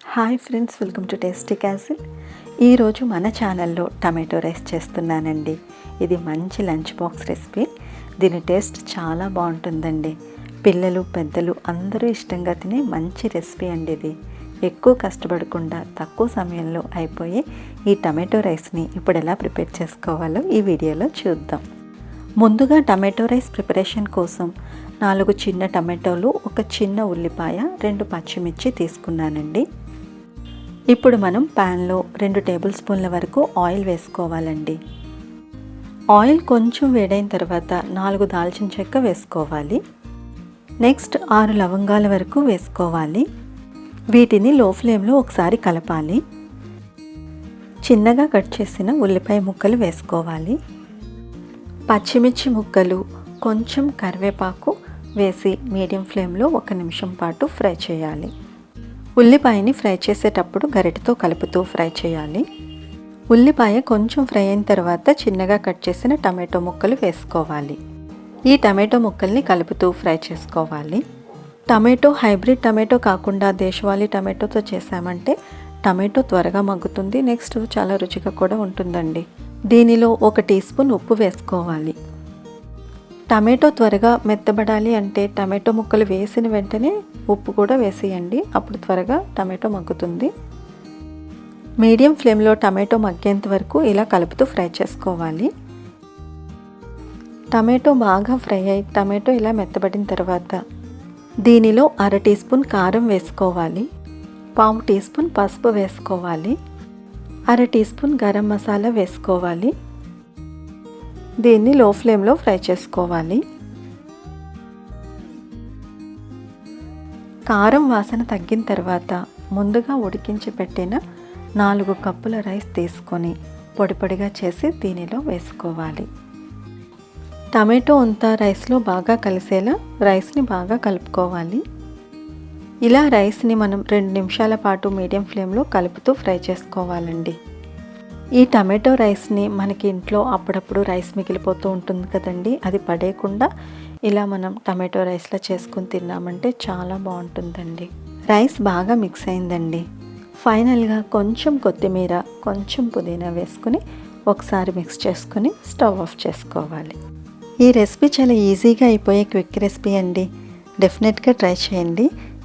Hi friends welcome to tasty castle. ఈరోజు మన ఛానల్లో టమాటో రైస్ చేస్తున్నానండి. ఇది మంచి లంచ్ బాక్స్ రెసిపీ. దీని టేస్ట్ చాలా బాగుంటుందండి. పిల్లలు పెద్దలు అందరూ ఇష్టంగా తినే మంచి రెసిపీ అండి ఇది. ఎక్కువ కష్టపడకుండా తక్కువ సమయంలో అయిపోయే ఈ టమాటో రైస్ని ఇప్పుడు ఎలా ప్రిపేర్ చేసుకోవాలో ఈ వీడియోలో చూద్దాం. ముందుగా టమాటో రైస్ ప్రిపరేషన్ కోసం నాలుగు చిన్న టమాటోలు ఒక చిన్న ఉల్లిపాయ రెండు పచ్చిమిర్చి తీసుకున్నానండి. ఇప్పుడు మనం ప్యాన్లో రెండు టేబుల్ స్పూన్ల వరకు ఆయిల్ వేసుకోవాలండి. ఆయిల్ కొంచెం వేడైన తర్వాత నాలుగు దాల్చిన చెక్క వేసుకోవాలి. నెక్స్ట్ ఆరు లవంగాల వరకు వేసుకోవాలి. వీటిని లో ఫ్లేమ్లో ఒకసారి కలపాలి. చిన్నగా కట్ చేసిన ఉల్లిపాయ ముక్కలు వేసుకోవాలి. పచ్చిమిర్చి ముక్కలు కొంచెం కరివేపాకు వేసి మీడియం ఫ్లేమ్లో ఒక నిమిషం పాటు ఫ్రై చేయాలి. ఉల్లిపాయని ఫ్రై చేసేటప్పుడు గరిటతో కలుపుతూ ఫ్రై చేయాలి. ఉల్లిపాయ కొంచెం ఫ్రై అయిన తర్వాత చిన్నగా కట్ చేసిన టమాటో ముక్కలు వేసుకోవాలి. ఈ టమాటో ముక్కల్ని కలుపుతూ ఫ్రై చేసుకోవాలి. టమాటో హైబ్రిడ్ టమాటో కాకుండా దేశవాళీ టమాటోతో చేసామంటే టమాటో త్వరగా మగ్గుతుంది నెక్స్ట్ చాలా రుచిగా కూడా ఉంటుందండి. దీనిలో ఒక టీ స్పూన్ ఉప్పు వేసుకోవాలి. టమాటో త్వరగా మెత్తబడాలి అంటే టమాటో ముక్కలు వేసిన వెంటనే ఉప్పు కూడా వేసేయండి. అప్పుడు త్వరగా టమాటో మగ్గుతుంది. మీడియం ఫ్లేమ్లో టమాటో మగ్గేంత వరకు ఇలా కలుపుతూ ఫ్రై చేసుకోవాలి. టమాటో బాగా ఫ్రై అయ్యి టమాటో ఇలా మెత్తబడిన తర్వాత దీనిలో అర టీ స్పూన్ కారం వేసుకోవాలి. పావు టీ స్పూన్ పసుపు వేసుకోవాలి. అర టీ స్పూన్ గరం మసాలా వేసుకోవాలి. దీన్ని లో ఫ్లేమ్లో ఫ్రై చేసుకోవాలి. కారం వాసన తగ్గిన తర్వాత ముందుగా ఉడికించి పెట్టిన నాలుగు కప్పుల రైస్ తీసుకొని పొడి పొడిగా చేసి దీనిలో వేసుకోవాలి. టమాటో అంతా రైస్లో బాగా కలిసేలా రైస్ని బాగా కలుపుకోవాలి. ఇలా రైస్ని మనం రెండు నిమిషాల పాటు మీడియం ఫ్లేమ్లో కలుపుతూ ఫ్రై చేసుకోవాలండి. ఈ టమాటో రైస్ని మనకి ఇంట్లో అప్పుడప్పుడు రైస్ మిగిలిపోతూ ఉంటుంది కదండి. అది పడేయకుండా ఇలా మనం టమాటో రైస్లో చేసుకుని తిన్నామంటే చాలా బాగుంటుందండి. రైస్ బాగా మిక్స్ అయిందండి. ఫైనల్గా కొంచెం కొత్తిమీర కొంచెం పుదీనా వేసుకుని ఒకసారి మిక్స్ చేసుకుని స్టవ్ ఆఫ్ చేసుకోవాలి. ఈ రెసిపీ చాలా ఈజీగా అయిపోయే క్విక్ రెసిపీ అండి. డెఫినెట్గా ట్రై చేయండి.